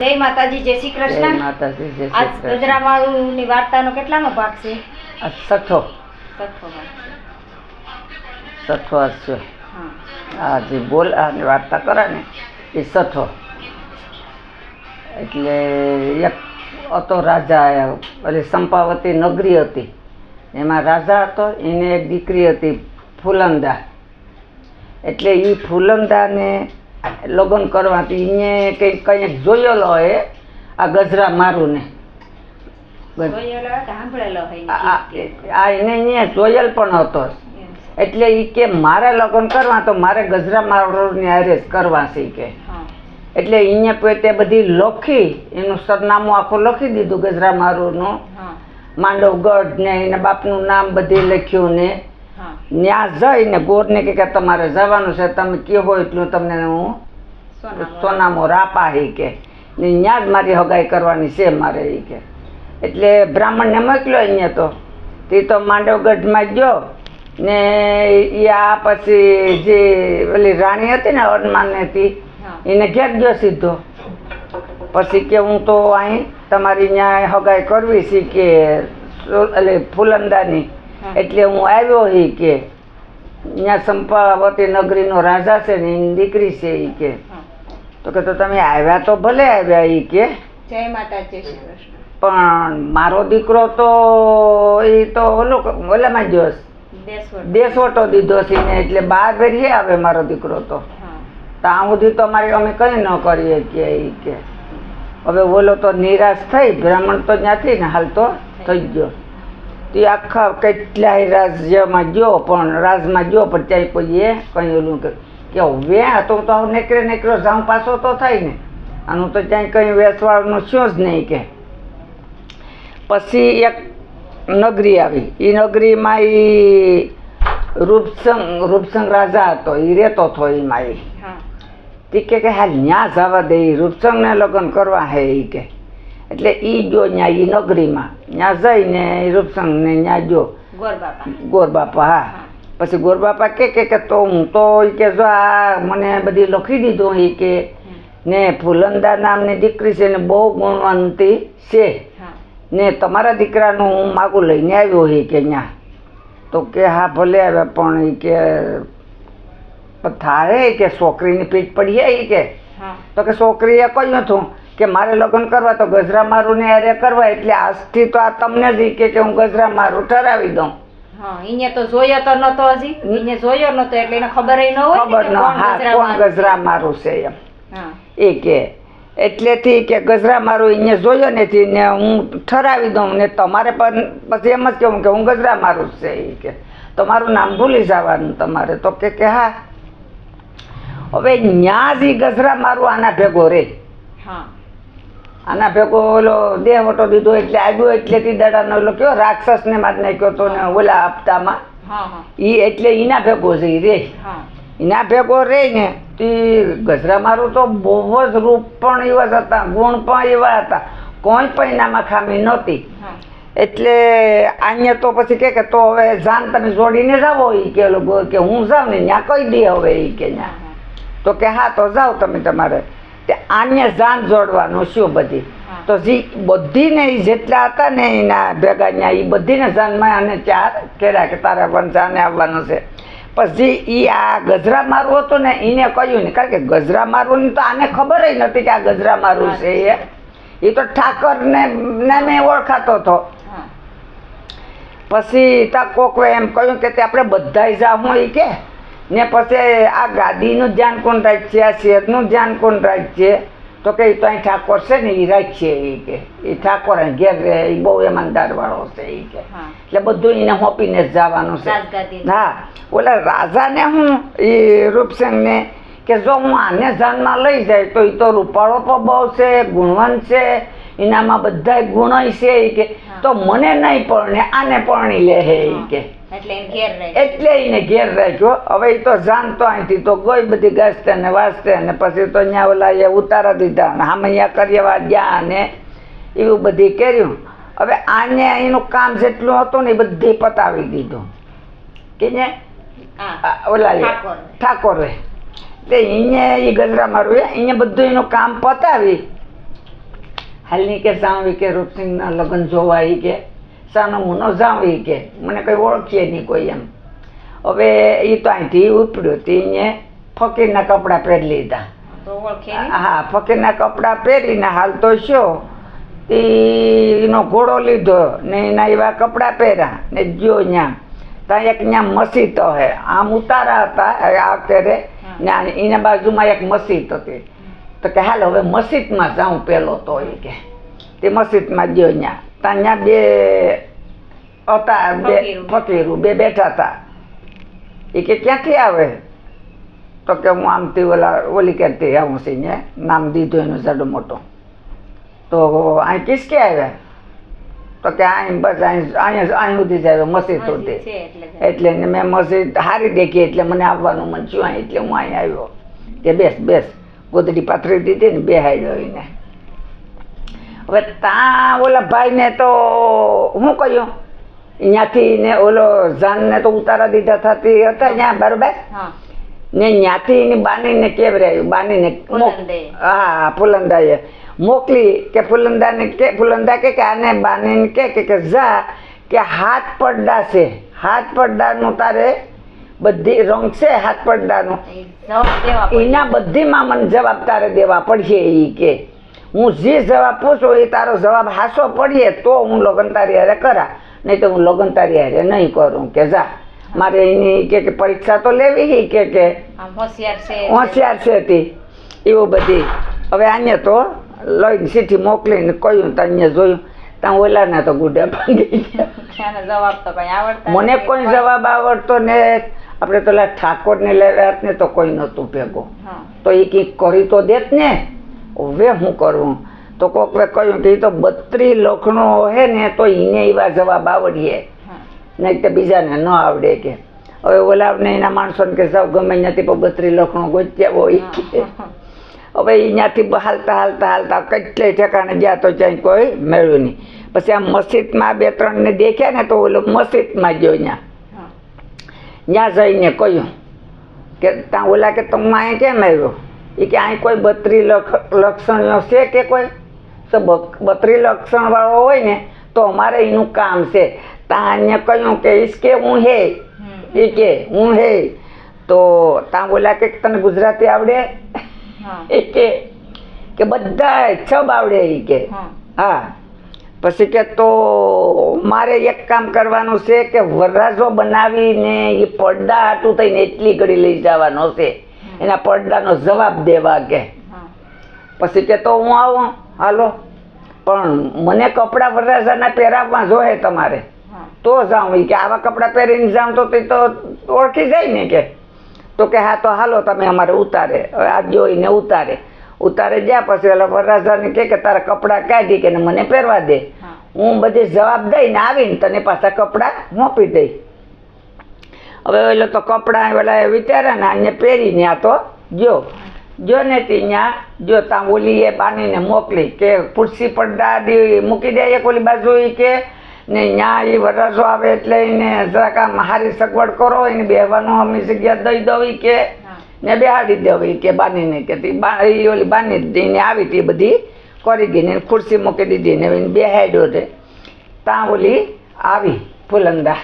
જય માતાજી જય શ્રી કૃષ્ણ. માતાજી જય આજ શ્રી કૃષ્ણ. ગજરામાળુની વાર્તાનો કેટલામો ભાગ છે? આ છઠ્ઠો. છઠ્ઠો ભાગ. છે છઠ્ઠો આ હા. આ જે બોલ અને વાર્તા કરે ને એ છઠ્ઠો. એટલે એક હતો રાજા એટલે સંપાવતી નગરી હતી. એમાં રાજા હતો એને એક દીકરી હતી ફૂલંદા. એટલે એ ફૂલંદાને લગ્ન કરવાથી એને કંઈક કંઈક જોયેલો એ આ ગજરા મારું ને હોય આ એને અહીંયા જોયેલ પણ હતો એટલે એ કે મારે લગ્ન કરવા તો મારે ગજરા મારોની હારે કરવા છે કે. એટલે અહીંયા પોતે બધી લખી એનું સરનામું આખું લખી દીધું ગજરા મારુનું. માંડવગઢ ને એના બાપનું નામ બધી લખ્યું ને. ત્યાં જઈને ગોરને કે કે તમારે જવાનું છે તમે કહો એટલું તમને હું સોનામાં. રાપા. હી કે. ને ત્યાં જ મારી હગાઈ કરવાની છે મારે એ કે. એટલે બ્રાહ્મણને મોકલ્યો અહીંયા તો. તે તો માંડવગઢમાં ગયો. ને એ આ પછી જે ઓલી રાણી હતી ને હનુમાન હતી એને ઘેર ગયો સીધો. પછી કે હું તો અહીં તમારી ત્યાં હગાઈ કરવી છે કે એટલે ફૂલંદાની. એટલે હું આવ્યો એ કે ત્યાં સંપાવતી નગરીનો રાજા છે ને એની દીકરી છે એ કે. તો કે તો તમે આવ્યા તો ભલે આવ્યા એ કે. જય માતા જય શ્રી કૃષ્ણ. પણ મારો દીકરો તો એ તો ઓલો ઓલામાં છે. દેશવટ. દીધો છે ને એટલે બાર ભેરીએ આવે મારો દીકરો તો. ત્યાં સુધી તો અમારે અમે કંઈ ન કરીએ કે એ કે. હવે ઓલો તો નિરાશ થઈ બ્રાહ્મણ તો ત્યાંથી ને હાલ તો થઈ ગયો. તે આખા કેટલાય રાજ્યમાં ગયો પણ રાજમાં ગયો પણ ત્યાં કોઈએ કંઈ ઓલું કે કે હવે આ તો તો નેકરે નેકરો જાઉં પાછો તો થાય ને. આનું તો ત્યાં કંઈ વેચવાનું શું જ નહીં કે. પછી એક નગરી આવી. એ નગરીમાં એ રૂપસંગ રૂપસંગ રાજા હતો એ રહેતો હતો એમાં એ તે કે હાલ ન્યા જવા દે રૂપસંગને લગ્ન કરવા હે એ કે. એટલે એ જો ત્યાં એ નગરીમાં. ત્યાં જઈને રૂપસંગને ત્યાં જો. ગોર બાપા ગોરબાપા હા. પછી ગોરબાપા કે કે કે તો હું તો એ કે જો આ મને બધી લખી દીધું એ કે ને ફૂલંદા નામની દીકરી છે ને બહુ ગુણવંતી છે. ને તમારા દીકરાનું હું માગું લઈને આવ્યો હી કે ત્યાં તો કે હા ભલે આવે પણ એ કે થાય કે છોકરીની પીઠ પડી જાય કે. તો કે છોકરીએ કહ્યું હતું. કે મારે લગ્ન કરવા તો ગજરા મારું ને અરે કરવા એટલે આજથી તો આ તમને જ કે કે હું ગજરા મારું ઠરાવી દઉં. હા તો જોયો તો નતો હજી. જોયો નતો એટલે એને ખબર ન હોય ખબર ન હા કોણ ગજરા મારું છે એમ. એ કે એટલેથી કે ગજરા મારું અહીંયા જોયો નથી ને હું ઠરાવી દઉં ને તમારે પણ પછી એમ જ કહું કે હું ગજરા મારું છે એ કે. તમારું નામ ભૂલી જવાનું તમારે. તો કે કે હા હવે ન્યા જી ઈ ગજરા મારું આના ભેગો રે. હા. આના ભેગો ઓલો દેહ મોટો દીધો એટલે આવ્યો એટલે તી દાડાનો ઓલો કયો રાક્ષસ ને માર નાખ્યો તો ને ઓલા હપ્તામાં. ઈ એટલે એના ભેગો છે ઈ રે. એના ભેગો રે ને તે ગજરા મારું તો બહુ જ રૂપ પણ એવા જ હતા ગુણ પણ એવા હતા. કોઈ પણ એનામાં ખામી નહોતી. એટલે અહીંયા તો પછી કે કે તો હવે જાન તમે જોડીને જાવો એ કે કે હું જાઉં ને ત્યાં કહી દે હવે એ કે ત્યાં તો કે હા તો જાઓ તમે તમારે. તે આને જાન જોડવાનું શું બધી? તો જે બધીને એ જેટલા હતા ને એના ભેગા ત્યાં એ બધીને જાનમાં આને ચાર કર્યા કે તારે જાને આવવાનું છે. પછી એ આ ગજરા મારવું હતું ને એને કહ્યું ને કારણ કે ગજરા મારવું તો આને ખબર જ નથી કે આ ગજરા મારવું છે એ. એ તો ઠાકરને નામે ઓળખાતો હતો. પછી તા કોકવે એમ કહ્યું કે તે આપણે બધાય જાઉં એ કે. ને પછી આ ગાદીનું ધ્યાન કોણ રાખશે આ શેરનું ધ્યાન કોણ રાખશે તો કે તો અહીં ઠાકોર છે ને એ રાખશે એ કે. એ ઠાકોર ઘેર રહે એ બહુ ઈમાનદાર વાળો છે એ કે. એટલે બધું એને હોપીને જવાનું છે. હા. ઓલા રાજાને હું એ રૂપસંગને કે જો હું આને જાનમાં લઈ જાય તો એ તો રૂપાળો પણ બહુ છે ગુણવાન છે. એનામાં બધા ગુણ છે એ કે. તો મને નહીં પરણે આને પરણી લે હે એ કે. એટલે એને ઘેર એટલે એને ઘેર રાખ્યો. હવે એ તો જાણતો અહીંથી તો ગઈ બધી ગસતે ને વાસતે ને પછી તો અહીંયા ઓલા એ ઉતારા દીધા ને આમ અહીંયા કર્યા ગયા ને એવું બધી કર્યું. હવે આને એનું કામ જેટલું હતું ને એ બધી પતાવી દીધું. કે ને ઓલા ઠાકોર. તે અહીંયા એ ગજરા મારું અહીંયા બધું એનું કામ પતાવી. હાલની કે જાઉં કે રૂપસિંહના લગ્ન જોવા ઈ કે સાનો મુનો જાઉં ઈ કે. મને કંઈ ઓળખીએ નહીં કોઈ એમ. હવે એ તો અહીંથી ઉપડ્યું તે એ ફકીરના કપડાં પહેરી લીધા. હા ફકીરના કપડાં પહેરીને હાલ તો તે એનો ઘોડો લીધો ને એના એવા કપડાં પહેર્યા ને જો ત્યાં ત્યાં એક ત્યાં મસ્જિદ હે. આમ ઉતારા હતા આ અત્યારે ને એના બાજુમાં એક મસ્જિદ હતી તો. કે હાલ હવે મસ્જિદમાં જાઉં પહેલો તો એ કે. તે મસ્જિદમાં ગયો ત્યાં ત્યાં બે હતા બે ફકીરો. બે બેઠા હતા એ કે ક્યાંથી આવે તો કે હું આમથી ઓલા ઓલી કરતી આવું છે ને નામ દીધું એનું જડો મોટો તો અહીં કિસકે આવ્યા તો કે અહીં બસ અહીં અહીં સુધી જાય મસ્જિદ સુધી એટલે મેં મસ્જિદ હારી દેખી એટલે મને આવવાનું મન થયું અહીં એટલે હું અહીં આવ્યો કે બેસ બેસ ગોદડી પાથરી દીધી ને બે હાડ્યો એને હવે ત્યાં ઓલા ભાઈને તો શું કહ્યું? ત્યાંથી ને ઓલો જાનને તો ઉતારા દીધા થતી હતા ત્યાં બરોબર? ને ત્યાંથી એની બાનીને કેવરાયું બાનીને મોક- ફુલંદે. હા ફુલંદાએ. મોકલી કે ફુલંદાને કે ફુલંદા કે કે આને બાનીને કે કે કે જા કે હાથ પડદા છે. હાથ પડદાનું તારે બધી રંગ છે હાથ પડદાનું. એના બધીમાં મને જવાબ તારે દેવા પડશે એ કે. હું જે જવાબ પૂછું એ તારો જવાબ હાસો પડીએ તો હું લગ્ન તારી હારે કરા. નહીં તો હું લગ્ન તારી હારે નહીં કરું. કે જા. મારે એની કે કે પરીક્ષા તો લેવી હી કે કે હોશિયાર છે હોશિયાર છે તે. એવું બધી. હવે આને તો લઈને સીઠી મોકલીને કહ્યું તો અહીંયા જોયું. ત્યાં ઓલાના તો ગુડા ભાંગી તો મને કોઈ જવાબ આવડતો ને આપણે પેલા ઠાકોરને લેવા ને તો કોઈ નહોતું ભેગો. તો એ કંઈક કરી તો દેત ને. હવે હું કરવું તો કોકવે કહ્યું કે એ તો બત્રી લખણો હે ને તો એને એવા જવાબ આવડીએ. નહીં તો બીજાને ન આવડે કે. હવે ઓલાવને એના માણસોને કે સાવ ગમે ત્યાંથી પણ બત્રી લખણો ગોત્યા હોય હવે અહીંયાથી હાલતા હાલતા હાલતા કેટલે ઠેકાણે ગયા તો ત્યાં કોઈ મેળ્યું નહીં. પછી આ મસ્જિદમાં બે ત્રણને દેખ્યા ને તો ઓલો મસ્જિદમાં ગયો ત્યાં ત્યાં જઈને કહ્યું કે ત્યાં ઓલા કે તમે અહીંયા કેમ આવ્યો? એ કે અહીં કોઈ બત્રી લખ લક્ષણો છે કે કોઈ? તો બત્રી લક્ષણ વાળો હોય ને તો અમારે એનું કામ છે. ત્યાં અન્ય કહ્યું કે ઈસ કે હું હે? એ કે હું હે? તો ત્યાં બોલ્યા કે તને ગુજરાતી આવડે? એ કે કે બધા છબ આવડે એ કે. હા. હા. પછી કે તો મારે એક કામ કરવાનું છે કે વરરાજો બનાવીને એ પડદા હાટું થઈને એટલી ઘડી લઈ જવાનો છે. એના પડદાનો જવાબ દેવા કે. પછી કે તો હું આવું હાલો. પણ મને કપડાં વરરાજાના પહેરાવવા જોઈએ તમારે. તો જાઉં કે આવા કપડાં પહેરીને જાઉં તો તે તો ઓળખી જાય ને કે. તો કે હા તો હાલો તમે અમારે ઉતારે. આ જોઈને ઉતારે. ઉતારે જ્યાં પછી એટલે વરરાજાને કહે કે તારા કપડાં કાઢી કે મને પહેરવા દે. હું. બધી જવાબ દઈને આવીને તને પાછા કપડાં મોપી દઈ હવે ઓલો તો કપડાં ઓલા વિચાર્યા ને અહીંયા પહેરીને આ તો જો. જો ને તે ત્યાં જો ત્યાં ઓલી એ બાનીને મોકલી કે ખુરશી પણ દાદી મૂકી દે એક ઓલી બાજુ ઈ કે ને ત્યાં એ વરસો આવે એટલે એને જરાક આમ હારી સગવડ કરો એને બેહવાનું અમી જગ્યા દઈ દઉં કે ને બેહાડી દેવી કે બાનીને કે તી ઈ ઓલી બાની દઈને આવી હતી બધી કરી ગઈ ખુરશી મૂકી દીધી ને બેહાડ્યો છે. ત્યાં ઓલી આવી ફુલંદા.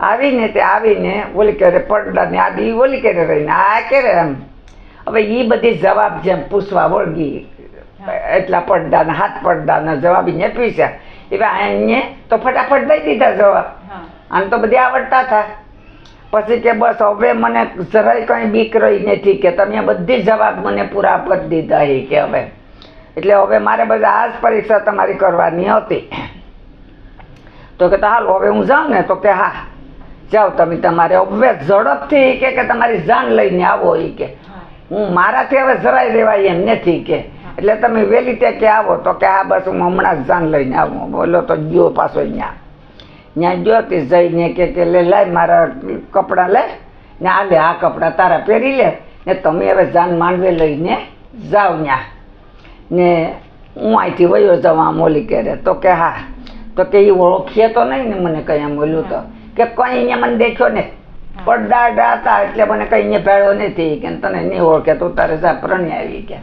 આવીને તે આવીને ઓલી કરે પડદાની આડી ઓલી કરે રહીને આ કરે એમ. હવે એ બધી જવાબ જેમ પૂછવા વળગી એટલા પડદાના હાથ પડદાના જવાબ એને પૂછ્યા એવા એને તો ફટાફટ દઈ દીધા જવાબ. આને તો બધી આવડતા હતા. પછી કે બસ હવે મને જરાય કંઈ બીક રહી નથી કે તમે બધી જવાબ મને પૂરા કરી દીધા એ કે હવે. એટલે હવે મારે બધા આ જ પરીક્ષા તમારી કરવાની હતી. તો કે હાલો હવે હું જાઉં ને? તો કે હા. જાઓ તમે તમારે હવે ઝડપથી કે કે તમારી જાન લઈને આવો એ કે. હું. મારાથી હવે જરાય રહેવાય એમ નથી કે. એટલે તમે વહેલી તકે આવો તો કે આ બસ હું હમણાં જ જાન લઈને આવું. બોલો તો ગયો પાછો ત્યાં ત્યાં ગયો તે જઈને કે કે લે લાય મારા કપડાં લે. ને આ લે આ કપડાં તારા પહેરી લે. ને તમે હવે જાન માંડવે લઈને જાઓ ત્યાં ને હું અહીંથી વયો જાઉં મોલી કરે તો કે હા. તો કે એ ઓળખીએ તો નહીં ને મને કંઈ એમ બોલ્યું તો. કે કંઈ અહીંયા મને દેખ્યો ને પડદા અડા હતા એટલે મને કઈ અહીંયા ભેળો નથી. કે તને નહીં ઓળખે તું તારે જા પ્રણી આવી કે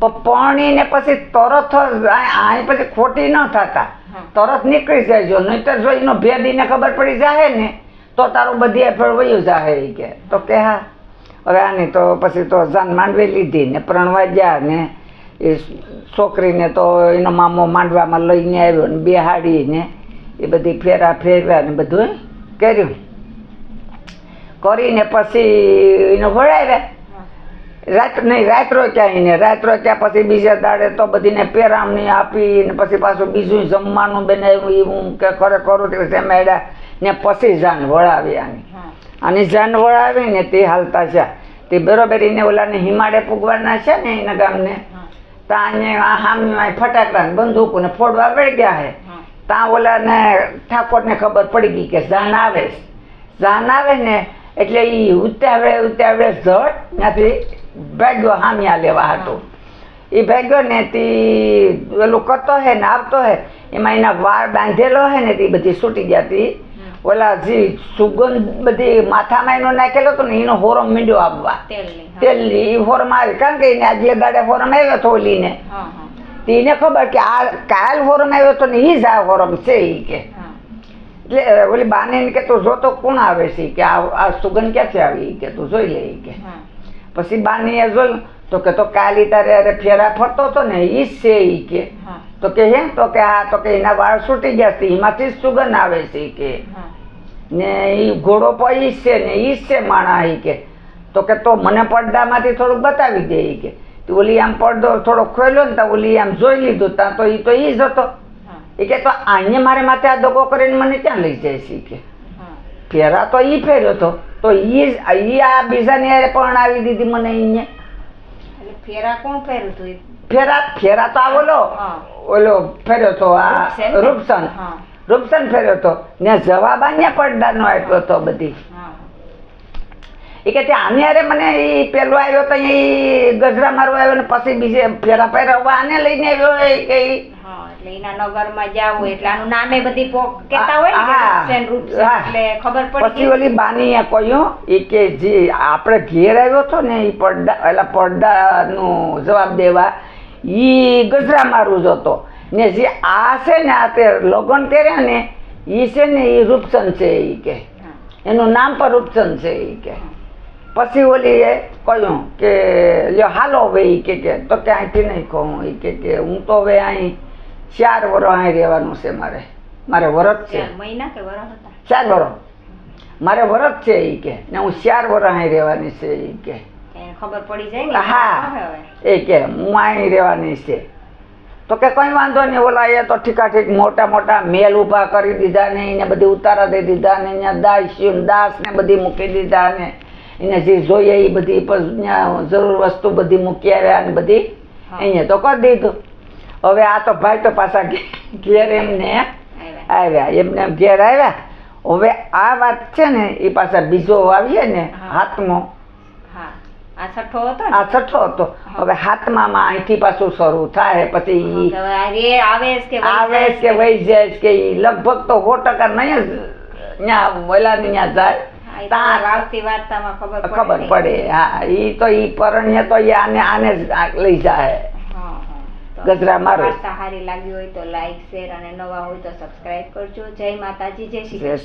પણ પરણીને પછી તરત જ અહીં પછી ખોટી ન થતા. તરત નીકળી જાય નહીતર જો એનો ભેદીને ખબર પડી જાય ને તો તારું બધી એફળ વયું જાય કે. તો કે હા. હવે આની તો પછી તો જાન માંડવી લીધી ને પ્રણવા ગયા ને એ છોકરીને તો એનો મામો માંડવામાં લઈને આવ્યો ને બેહાડીને એ બધી ફેરા ફેરવ્યા ને બધું કર્યું કરીને પછી એને વળાવ્યા. રાત નહીં રાત રોક્યા એને રાત રોક્યા પછી બીજા દાડે તો બધીને પેરામણી આપી ને પછી પાછું બીજું જમવાનું બનાવ્યું એ હું કે ખરે કરું તે જમાડ્યા ને પછી જાન વળાવી આની અને જાન વળાવી ને તે હાલતા છે તે બરોબર એને ઓલાને હિમાડે પૂગવાના છે ને એના ગામને. ત્યાં ફટાકડા ને બંદૂકો ને ફોડવા ગયા હા. ત્યાં ઓલાને ઠાકોરને ખબર પડી ગઈ કે જાન આવે. જાન આવે ને એટલે એ ઉતાવળે ઉતાવળે ઝટ ત્યાંથી ભાગ્યો હામિયા લેવા હતો. એ ભાગ્યો ને તે ઓલું કરતો હે ને આવતો હે એમાં એના વાળ બાંધેલો હે ને તે બધી છૂટી જતી ઓલા જે સુગંધ બધી માથામાં એનો નાખેલો હતો ને એનો હોરમ મીંડ્યો આવવા. તેલની. એ હોરમ આવી કારણ કે એને આગલે દાડે હોરમ આવ્યો હતો ઓલીને. તેને ખબર કે આ કાલ હોરમ આવ્યો તો ને ઈ જ આ ફોરમ છે એ કે. એટલે ઓલી બાને કે તું જો તો કોણ આવે છે કે આ સુગંધ ક્યાંથી આવી કે તું જોઈ લે કે. હા. પછી બાનીએ જોયું તો કે તો કાલી તારે અરે ફેરા ફરતો હતો ને એ જ છે ઈ કે. તો કે હે તો કે હા તો કે એના વાળ છૂટી ગયા છે એમાંથી જ સુગંધ આવે છે કે. ને એ ઘોડો પણ ઈ છે ને એ જ છે માણા એ કે. તો કે તો મને પડદામાંથી થોડુંક બતાવી દે એ કે. ઓલી આમ પડદો થોડો ખોલ્યો ને તો ઓલી આમ જોઈ લીધું તા તો એ તો એ જ હતો. એ કે તો આને મારે માથે આ દગો કરીને મને ક્યાં લઈ જાય છે કે ફેરા તો એ ફેર્યો તો. તો એ જ- ઈ આ યારે પણ આવી દીધી મને અહીંયા ફેરા કોણ ફેર્યું હતું ફેરા ફેરા તો આ ઓલો ઓલો ફેર્યો તો આ રૂપસેન રૂપસન. ફેર્યો તો. ને જવાબ અહીંયા પડદાનો આપ્યો હતો બધી. હા. એ કે આને હારે મને એ પેલો આવ્યો તો એ ગજરા મારવા આવ્યો ને પછી બીજે ફેરા પહેરવા આને લઈને આવ્યો એ કે એટલે નગરમાં જાવ એટલે આનું નામે બધી હોય ને. એટલે ખબર પડી પછી ઓલી બાની કહ્યું એ કે જે આપણે ઘેર આવ્યો હતો ને એ પડદા એટલે પડદાનું જવાબ દેવા ઈ ગજરા મારું જ હતો. ને જે આ છે ને આ તે લગ્ન કર્યા ને ઈ છે ને એ રૂપચંદ છે એ કે. એનું નામ પણ રૂપચંદ છે એ કે. પછી ઓલી એ કહ્યું કે લ્યો હાલો હવે એ કે કે તો કે અહીંથી નહીં કહું એ કે કે હું તો હવે અહીં ચાર વરો અહીં રહેવાનું છે મારે. મારે વરત છે. મહિના કે વરસ હતા? ચાર વરો મારે વરત છે એ કે ને હું ચાર વરો અહીં રહેવાની છે એ કે. ખબર પડી જાય ને હા. એ કે હું અહીં રહેવાની છે. તો કે કંઈ વાંધો નહીં ઓલા એ તો ઠીકા ઠીક મોટા મોટા મેલ ઊભા કરી દીધા ને એને બધી ઉતારા દઈ દીધા ને અહીંયા દાસ્યું દાસ ને બધી મૂકી દીધા ને. એને જે જોઈએ એ બધી જરૂર વસ્તુ બધી મૂકી આવ્યા અને બધી અહીંયા તો કરી દીધું. હવે આ તો ભાઈ તો પાછા ઘેર એમને આવ્યા. એમને ઘેર આવ્યા. હવે આ વાત છે ને એ પાછા બીજો આવીએ ને હાથમો. આ છઠ્ઠો હતો આ છઠ્ઠો હતો. હવે હાથમાં અહીંથી પાછું શરૂ થાય. પછી આવે છે કે વહી જાય કે લગભગ તો સો ટકા નહીં જ ત્યાં ઓલાની ત્યાં જાય. ખબર પડે હા ઈ તો ઈ પરણ્ય તો ઈ આને આને લઈ જાય. ગજરા મારો. સારી લાગી હોય તો લાઈક શેર અને નવા હોય તો સબસ્ક્રાઇબ કરજો જય માતાજી જય શ્રી